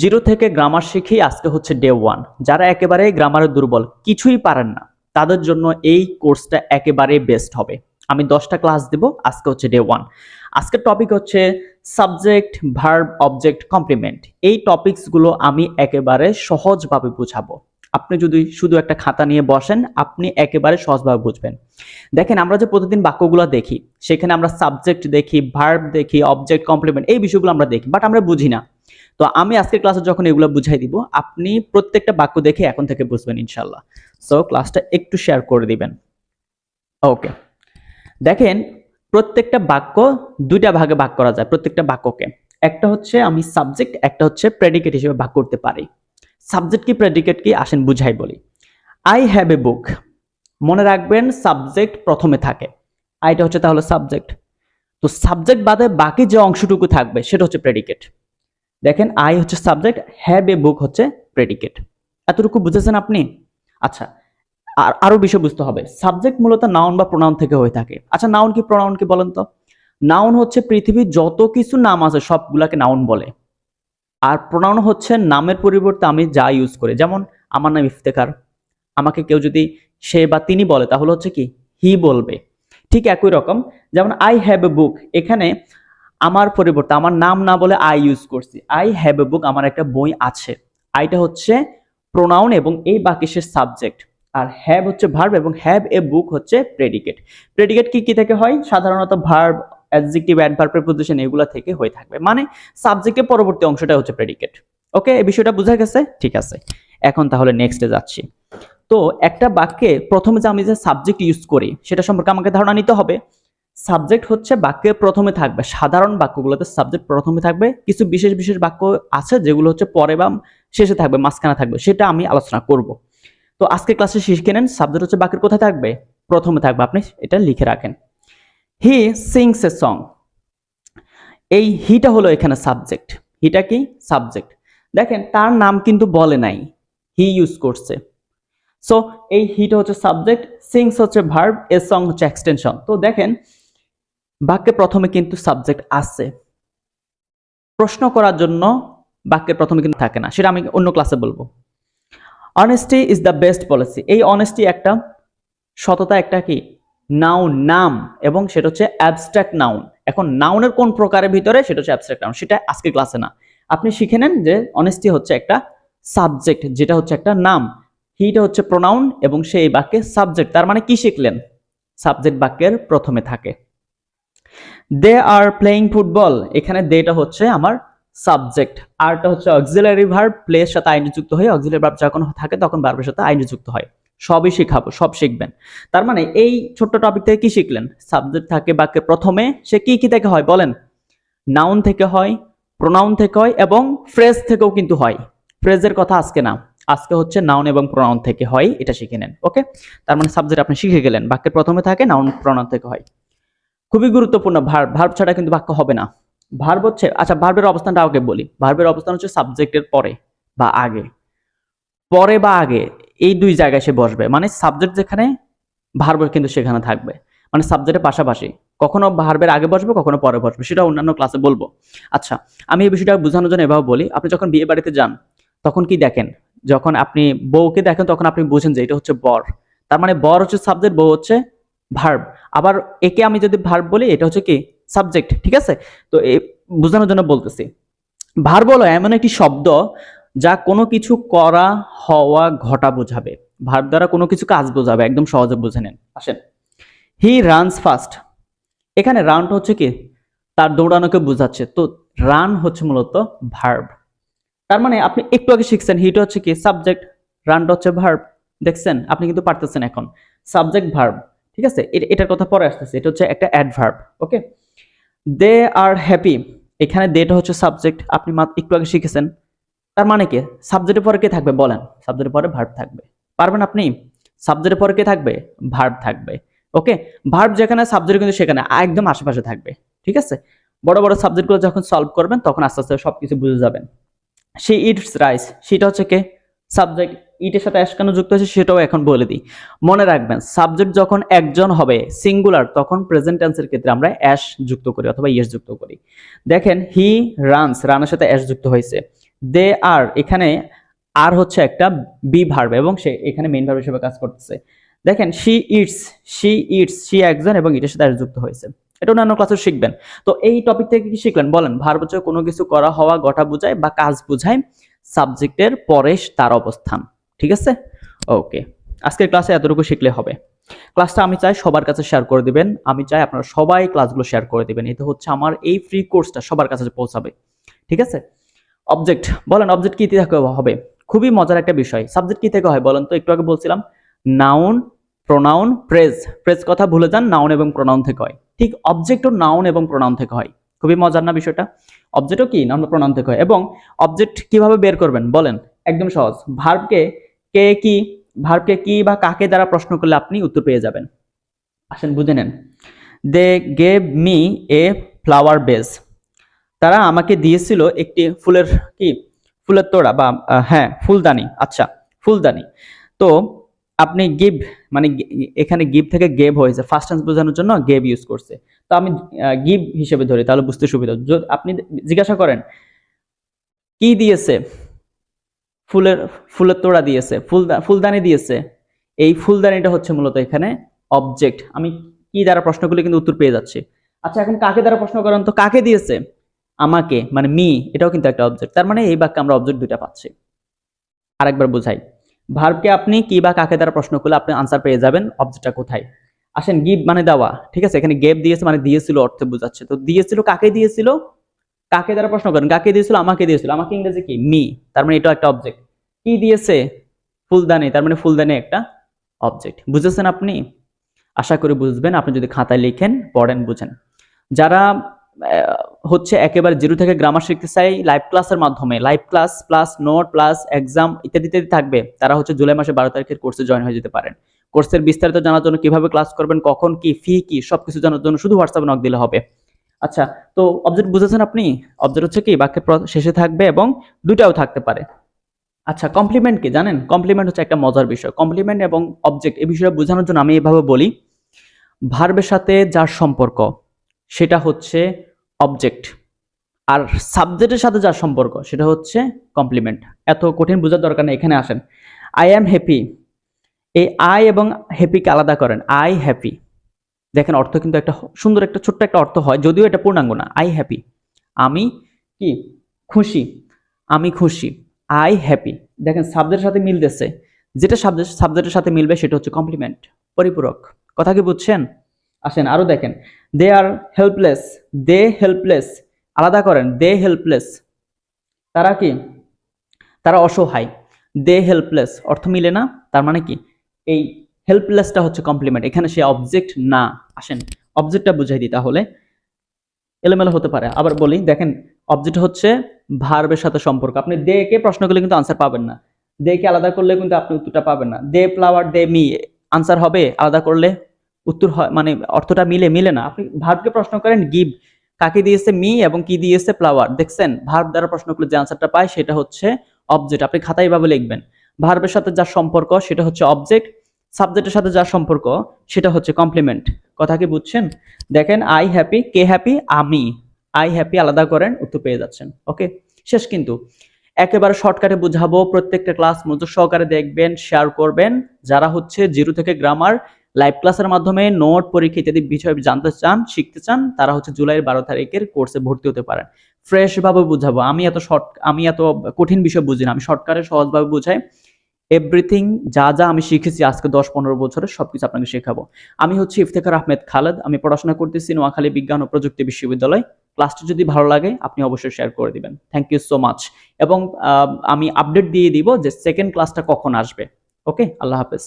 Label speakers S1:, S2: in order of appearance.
S1: Zero থেকে grammar শিখি আজকে হচ্ছে ডে ওয়ান যারা একেবারে গ্রামারে দুর্বল, কিছুই পারেন না। তাদের জন্য এই কোর্সটা একেবারে বেস্ট হবে। আমি দশটা ক্লাস দেব, আজকে হচ্ছে ডে ওয়ান আজকের টপিক হচ্ছে সাবজেক্ট ভার্ব অবজেক্ট কমপ্লিমেন্ট এই টপিকসগুলো আমি একেবারে সহজভাবে বুঝাবো। আপনি যদি শুধু একটা খাতা নিয়ে বসেন, আপনি একেবারে সহজভাবে বুঝবেন। দেখেন, আমরা যে প্রতিদিন বাক্যগুলো দেখি, সেখানে আমরা সাবজেক্ট দেখি ভার্ব দেখি অবজেক্ট কমপ্লিমেন্ট এই বিষয়গুলো আমরা দেখি বাট আমরা বুঝি না। তো আমি আজকের ক্লাসে যখন এগুলো বুঝাই দিব, আপনি প্রত্যেকটা বাক্য দেখে এখন থেকে বুঝবেন ইনশাল্লাহ সো ক্লাসটা একটু শেয়ার করে দিবেন। ওকে দেখেন, প্রত্যেকটা বাক্য দুইটা ভাগে ভাগ করা যায়, প্রত্যেকটা বাক্যকে। একটা হচ্ছে আমি সাবজেক্ট একটা হচ্ছে প্রেডিকেট হিসেবে ভাগ করতে পারি। সাবজেক্ট কি প্রেডিকেট কি? আসেন বুঝাই বলি। আই হ্যাভ এ বুক মনে রাখবেন সাবজেক্ট প্রথমে থাকে। আইটা হচ্ছে তাহলে সাবজেক্ট তো সাবজেক্ট বাদে বাকি যে অংশটুকু থাকবে, সেটা হচ্ছে প্রেডিকেট দেখেন আই হচ্ছে সাবজেক্ট হ্যাভ এ বুক হচ্ছে প্রেডিকেট এতটুকু বুঝেছেন আপনি? আচ্ছা আর আরও বিষয় বুঝতে হবে। সাবজেক্ট মূলত নাউন বা প্রোনাউন থেকে হয়ে থাকে। আচ্ছা নাউন কি প্রোনাউন কি বলেন তো? নাউন হচ্ছে পৃথিবীর যত কিছু নাম আছে, সবগুলাকে নাউন বলে। আর প্রোনাউন হচ্ছে নামের পরিবর্তে আমি যা ইউজ করি। যেমন, আমার নাম ইফতেকার আমাকে কেউ যদি সে বা তিনি বলে, তাহলে হচ্ছে কি? হি বলবে। ঠিক একই রকম। যেমন আই হ্যাভ এ বুক এখানে আমার পরিবর্তে, আমার নাম না বলে আই ইউজ করছি। আই হ্যাভ এ বুক আমার একটা বই আছে। আইটা হচ্ছে প্রোনাউন এবং এই বাক্যের সাবজেক্ট আর হ্যাভ হচ্ছে ভার্ব এবং হ্যাভ এ বুক হচ্ছে প্রেডিকেট প্রেডিকেট কি কি থেকে হয়? সাধারণত ভার্ব অ্যাডজেক্টিভ অ্যাডভার্ব প্রিপোজিশন এগুলো থেকে হয়ে থাকবে। মানে সাবজেক্টের পরবর্তী অংশটা হচ্ছে প্রেডিকেট ওকে এই বিষয়টা বোঝা গেছে? ঠিক আছে। এখন তাহলে নেক্সটে যাচ্ছি। তো একটা বাক্যে প্রথমে যে আমি যে সাবজেক্ট ইউজ করি, সেটা সম্পর্কে আমাকে ধারণা নিতে হবে। সাবজেক্ট হচ্ছে বাক্যের প্রথমে থাকবে। সাধারণ বাক্যগুলোতে সাবজেক্ট প্রথমে থাকবে। কিছু বিশেষ বিশেষ বাক্য আছে যেগুলো হচ্ছে পরে বা শেষে থাকবে, মাঝখানে থাকবে। সেটা আমি আলোচনা করব। তো আজকে ক্লাসে শিখে নেন সাবজেক্ট হচ্ছে বাক্যের কোথায় থাকবে? প্রথমে থাকবে। আপনি এটা লিখে রাখেন। হি সিংস এ সং এই হিটা হলো এখানে সাবজেক্ট হিটা কি? সাবজেক্ট দেখেন, তার নাম কিন্তু বলে নাই। হি ইউজ করছে। সো এই হিটা হচ্ছে সাবজেক্ট সিংস হচ্ছে ভার্ব এ সং হচ্ছে এক্সটেনশন তো দেখেন বাক্যে প্রথমে কিন্তু সাবজেক্ট আছে। প্রশ্ন করার জন্য বাক্যের প্রথমে কিন্তু থাকে না, সেটা আমি অন্য ক্লাসে বলব। Honesty is the best policy এই অনেস্টি একটা সততা একটা কি? নাউন নাম, এবং সেটা হচ্ছে অ্যাবস্ট্রাক্ট নাউন এখন নাউনের কোন প্রকারের ভিতরে, সেটা হচ্ছে অ্যাবস্ট্রাক্ট নাউন সেটা আজকে ক্লাসে না। আপনি শিখে নেন যে অনেস্টি হচ্ছে একটা সাবজেক্ট যেটা হচ্ছে একটা নাম। হিটা হচ্ছে প্রোনাউন এবং সেই বাক্যে সাবজেক্ট তার মানে কি শিখলেন? সাবজেক্ট বাক্যের প্রথমে থাকে। দে আর প্লেইং ফুটবল এখানে দেটা হচ্ছে আমার সাবজেক্ট আরটা হচ্ছে অক্সিলারি ভার্ব প্লের সাথে আইন যুক্ত হয়ে অক্সিলারি ভার্ব যখন থাকে তখন ভার্বের সাথে আইন যুক্ত হয়। সবই শিখাবো, সব শিখবেন। তার মানে এই ছোট্ট টপিক থেকে কি শিখলেন? সাবজেক্ট থাকে বাক্যের প্রথমে, সে কি কি থেকে হয় বলেন? নাউন থেকে হয় প্রোনাউন থেকে হয় এবং ফ্রেজ থেকেও কিন্তু হয়। ফ্রেজের কথা আজকে না। আজকে হচ্ছে নাউন এবং প্রোনাউন থেকে হয়, এটা শিখে নেন ওকে তার মানে সাবজেক্ট আপনি শিখে গেলেন। বাক্যের প্রথমে থাকে নাউন প্রোনাউন থেকে হয়। খুবই গুরুত্বপূর্ণ ভার্ব ভার্ব ছাড়া কিন্তু বাক্য হবে না। ভার্ব হচ্ছে আচ্ছা ভার্বের অবস্থানটা আগে বলি। ভার্বের অবস্থান হচ্ছে সাবজেক্টের পরে বা আগে। পরে বা আগে, এই দুই জায়গায় সে বসবে। মানে সাবজেক্ট যেখানে, ভার্ব কিন্তু সেখানে থাকবে। মানে সাবজেক্টের পাশাপাশি। কখনো ভার্বের আগে বসবে, কখনো পরে বসবে, সেটা অন্যান্য ক্লাসে বলব। আচ্ছা আমি এই বিষয়টা বোঝানোর জন্য এভাবে বলি, আপনি যখন বিয়ে বাড়িতে যান, তখন কি দেখেন? যখন আপনি বউকে দেখেন, তখন আপনি বুঝেন যে এটা হচ্ছে বর। তার মানে বর হচ্ছে সাবজেক্ট, বউ হচ্ছে ভার্ব আবার একে আমি যদি ভার্ব বলি, এটা হচ্ছে কি? সাবজেক্ট ঠিক আছে? তো বোঝানোর জন্য বলতেছি। ভার্ব হলো এমন একটি শব্দ যা কোনো কিছু করা, হওয়া, ঘটা বোঝাবে। ভার্ব দ্বারা কোনো কিছু কাজ বোঝাবে, একদম সহজে বুঝে নেন। আসেন। হি রানস ফাস্ট এখানে রানটা হচ্ছে কি? তার দৌড়ানোকে বোঝাচ্ছে। তো রান হচ্ছে মূলত ভার্ব তার মানে আপনি একটু আগে শিখছেন হিটা হচ্ছে কি? সাবজেক্ট রানটা হচ্ছে ভার্ব দেখছেন? আপনি কিন্তু পারতেছেন এখন। সাবজেক্ট ভার্ব ঠিক আছে? এটার কথা পরে আসতেছে। এটা হচ্ছে একটা অ্যাডভার্ব ওকে দে আর হ্যাপি এখানে দেটা হচ্ছে সাবজেক্ট আপনি একটু আগে শিখেছেন। তার মানে কি? সাবজেক্টের পরে কে থাকবে? বলেন। সাবজেক্টের পরে ভার্ব থাকবে। পারবেন আপনি? সাবজেক্টের পরে কে থাকবে? ভার্ব থাকবে। ওকে ভার্ব যেখানে সাবজেক্ট কিন্তু সেখানে। একদম আশেপাশে থাকবে। ঠিক আছে? বড় বড় সাবজেক্টগুলো যখন সলভ করবেন, তখন আস্তে আস্তে সবকিছু বুঝে যাবেন। সে ইটস রাইস সেটা হচ্ছে কে? সাবজেক্ট ইটের সাথে অ্যাশ কেন যুক্ত হয়েছে সেটাও এখন বলে দিই। মনে রাখবেন সাবজেক্ট যখন একজন হবে সিঙ্গুলার তখন প্রেজেন্ট টেন্সের ক্ষেত্রে আমরা অ্যাশ যুক্ত করি অথবা ইয়েস যুক্ত করি। দেখেন হি রানস রানের সাথে অ্যাশ যুক্ত হয়েছে। দে আর এখানে আর হচ্ছে একটা বি ভার্ব এবং সে এখানে মেইন ভার্ব হিসেবে কাজ করতেছে। দেখেন she eats she eats she একজন এবং এটার সাথে আর যুক্ত হয়েছে। এটা অন্যান্য ক্লাসে শিখবেন। তো এই টপিক থেকে কি শিখলেন? বলেন ভার্ব হচ্ছে কোনো কিছু করা, হওয়া, গঠা বোঝায় বা কাজ বোঝায় সাবজেক্টের পরে তার অবস্থান, ঠিক আছে? ওকে আজকের ক্লাসে এতটুকু শিখলে হবে। ক্লাসটা আমি চাই সবার কাছে শেয়ার করে দিবেন। আমি চাই আপনারা সবাই ক্লাসগুলো শেয়ার করে দিবেন। এতে হচ্ছে আমার এই ফ্রি কোর্সটা সবার কাছে পৌঁছাবে, ঠিক আছে? অবজেক্ট বলেন অবজেক্ট কি থেকে হবে? খুবই মজার একটা বিষয়। সাবজেক্ট কি থেকে হয় বলেন তো? একটু আগে বলছিলাম নাউন প্রোনাউন প্রেজ প্রেজ কথা ভুলে যান নাউন এবং প্রোনাউন থেকে হয়। ঠিক অবজেক্টও নাউন এবং প্রোনাউন থেকে হয়। খুবই মজার না বিষয়টা? অবজেক্টও কি? নাউন প্রণাম থেকে হয়। এবং অবজেক্ট কীভাবে বের করবেন? বলেন। একদম সহজ। ভার্বকে কে কি? ভার্বকে কি বা কাকে দ্বারা প্রশ্ন করলে আপনি উত্তর পেয়ে যাবেন? আসেন, বুঝে নেন। They gave me a flower vase তারা আমাকে দিয়েছিল একটি ফুলের কি? ফুলের তোড়া বা হ্যাঁ ফুলদানি। আচ্ছা ফুলদানি। তো আপনি গিভ মানে এখানে গিভ থেকে গেভ হয়েছে। ফার্স্ট টেন্স বোঝানোর জন্য গেভ ইউজ করছে। তো আমি গিভ হিসেবে ধরি, তাহলে বুঝতে সুবিধা আপনি জিজ্ঞাসা করেন, কি দিয়েছে? ফুলের ফুলের তোড়া দিয়েছে ফুলদা ফুলদানি দিয়েছে। এই ফুলদানিটা হচ্ছে মূলত এখানে অবজেক্ট আমি কি দ্বারা প্রশ্ন করলে কিন্তু উত্তর পেয়ে যাচ্ছি। আচ্ছা এখন কাকে দ্বারা প্রশ্ন করেন? তো কাকে দিয়েছে? আমাকে মানে মি এটাও কিন্তু একটা অবজেক্ট তার মানে এই বাক্যে আমরা অবজেক্ট দুইটা পাচ্ছি। আরেকবার বুঝাই। ভার্বকে আপনি কি বা কাকে দ্বারা প্রশ্ন করলে আপনি আনসার পেয়ে যাবেন? অবজেক্টটা কোথায়? আসেন গিভ মানে দেওয়া, ঠিক আছে? এখানে গেভ দিয়েছে মানে দিয়েছিল, অর্থে বোঝাচ্ছে। তো দিয়েছিল কাকে দিয়েছিল? কাকে দ্বারা প্রশ্ন করেন? কাকে দিয়েছিল? আমাকে দিয়েছিল। আমাকে ইংরেজি কি? মি তার মানে এটা একটা অবজেক্ট কি দিয়েছে? ফুলদানি। তার মানে ফুলদানি একটা অবজেক্ট বুঝেছেন আপনি? আশা করি বুঝবেন। আপনি যদি খাতায় লিখেন, পড়েন, বুঝেন। যারা হচ্ছে একেবারে জিরো থেকে গ্রামার শিখতে চাই লাইভ ক্লাসের মাধ্যমে। Live class plus note plus exam ইত্যাদি ইত্যাদি থাকবে। তারা হচ্ছে জুলাই মাসে বারো তারিখের কোর্সে জয়েন হয়ে যেতে পারেন। কোর্সের বিস্তারিত জানার জন্য কীভাবে ক্লাস করবেন, কখন কি ফি কি, সবকিছু জানার জন্য শুধু হোয়াটসঅ্যাপে নক দিলে হবে। আচ্ছা তো অবজেক্ট বুঝেছেন আপনি? অবজেক্ট হচ্ছে কি? বাক্যের শেষে থাকবে এবং দুটাও থাকতে পারে। আচ্ছা কমপ্লিমেন্ট কি জানেন? কমপ্লিমেন্ট হচ্ছে একটা মজার বিষয়। কমপ্লিমেন্ট এবং অবজেক্ট এই বিষয়ে বোঝানোর জন্য আমি এভাবে বলি। ভার্বের সাথে যার সম্পর্ক, সেটা হচ্ছে অবজেক্ট আর সাবজেক্টের সাথে যার সম্পর্ক, সেটা হচ্ছে কমপ্লিমেন্ট এত কঠিন বোঝার দরকার নেই, এখানে আসেন। আই অ্যাম হ্যাপি এই আই এবং হ্যাপিকে আলাদা করেন। আই হ্যাপি দেখেন, অর্থ কিন্তু একটা সুন্দর একটা ছোট্ট একটা অর্থ হয়, যদিও এটা পূর্ণাঙ্গ না। আই হ্যাপি আমি কি? খুশি। আমি খুশি। আই হ্যাপি দেখেন সাবজেক্টের সাথে মিলতেছে। যেটা সাবজেক্ট সাবজেক্টের সাথে মিলবে, সেটা হচ্ছে কমপ্লিমেন্ট পরিপূরক। কথা কি বুঝছেন? আসেন, আরও দেখেন। দে আর হেল্পলেস দে হেল্পলেস আলাদা করেন দে হেল্পলেস তারা কি? তারা অসহায়। দে হেল্পলেস অর্থ মিলে না, তার মানে কি? এই হেল্পলেসটা হচ্ছে কমপ্লিমেন্ট এখানে সে অবজেক্ট না। আসেন অবজেক্টটা বুঝাই দিই তাহলে। এলোমেলো হতে পারে। আবার বলি, দেখেন অবজেক্ট হচ্ছে ভার্বের সাথে সম্পর্ক। আপনি দে কে প্রশ্ন করলে কিন্তু আনসার পাবেন না। দে কে আলাদা করলে কিন্তু আপনি উত্তরটা পাবেন না। They flower they me answer হবে, আলাদা করলে উত্তর হয় মানে অর্থটা মিলে মিলে না। আপনি ভার্বকে প্রশ্ন করেন, গিভ। কাকে দিয়েছে মি এবং কি দিয়েছে ফ্লাওয়ার? দেখছেন, ভার্ব দ্বারা প্রশ্ন করলে যে আনসারটা পায় সেটা হচ্ছে অবজেক্ট আপনি খাতায় এভাবে লিখবেন। ভার্বের সাথে যার সম্পর্ক, সেটা হচ্ছে অবজেক্ট সাবজেক্টের সাথে যার সম্পর্ক, সেটা হচ্ছে কমপ্লিমেন্ট কথা কি বুঝছেন? দেখেন আই হ্যাপি কে হ্যাপি আমি। আই হ্যাপি আলাদা করেন, উত্তর পেয়ে যাচ্ছেন। ওকে? শেষ কিন্তু। একেবারে শর্টকাটে বুঝাবো, প্রত্যেকটা ক্লাস মনোযোগ সহকারে দেখবেন শেয়ার করবেন। যারা হচ্ছে জিরো থেকে গ্রামার লাইভ ক্লাসের মাধ্যমে নোট পরীক্ষা ইত্যাদি বিষয় জানতে চান, শিখতে চান, তারা হচ্ছে জুলাইয়ের বারো তারিখের কোর্সে ভর্তি হতে পারেন। ফ্রেশ ভাবে বুঝাবো। আমি এত শর্ট আমি এত কঠিন বিষয় বুঝি না। আমি শর্টকাটে সহজভাবে বুঝাই। এভরিথিং যা যা আমি শিখেছি আজকে দশ পনেরো বছরে, সবকিছু আপনাকে শেখাবো। আমি হচ্ছে ইফতেখার আহমেদ খালেদ। আমি পড়াশোনা করতেছি নোয়াখালী বিজ্ঞান ও প্রযুক্তি বিশ্ববিদ্যালয়। ক্লাসটি যদি ভালো লাগে, আপনি অবশ্যই শেয়ার করে দিবেন। থ্যাংক ইউ সো মাচ এবং আমি আপডেট দিয়ে দিব যে সেকেন্ড ক্লাসটা কখন আসবে। ওকে আল্লাহ হাফেজ।